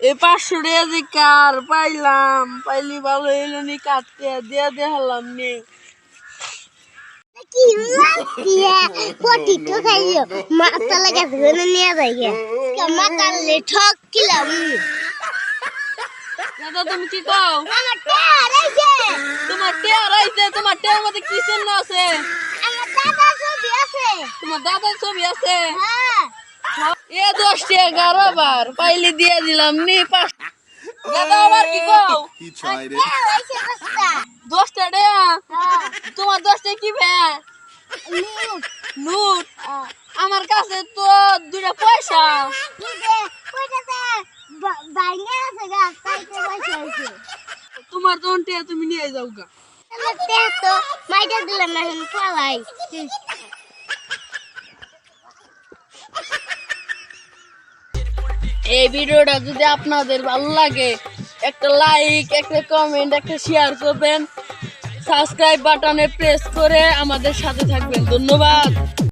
এই পাঁচশো কার? পাইলাম। পাইলি ভালো এলো নি কাটতে। দিয়ে দেখালাম নি। কি দিয়া? পটিটো খাইও মাথা লাগা ধরে নিয়ে যাইয়া মাথা লে ঠক কিলাম। দাদা তুমি কি কও? আমার টের আইছে তোমার টেয়ার আইছে তোমার টেয়ার মধ্যে কি চিহ্ন আছে? আমার দাদা ছবি আছে। তোমার দাদার ছবি আছে? হ্যাঁ। এ দশ টাকা গারো বার পাইলি দিয়ে দিলাম নি পাঁচ দাদা আবার কি কও? দশটা টাকা তোমার কি ভ্যা? লুট আমার কাছে তো দুটা পয়সা। তোমার তখন তুমি নিয়ে যাও গা। তো মাইটা দিলাম পালাই এই ভিডিওটা যদি আপনাদের ভালো লাগে, একটা লাইক একটা কমেন্ট একটা শেয়ার করবেন। সাবস্ক্রাইব বাটনে প্রেস করে আমাদের সাথে থাকবেন। ধন্যবাদ।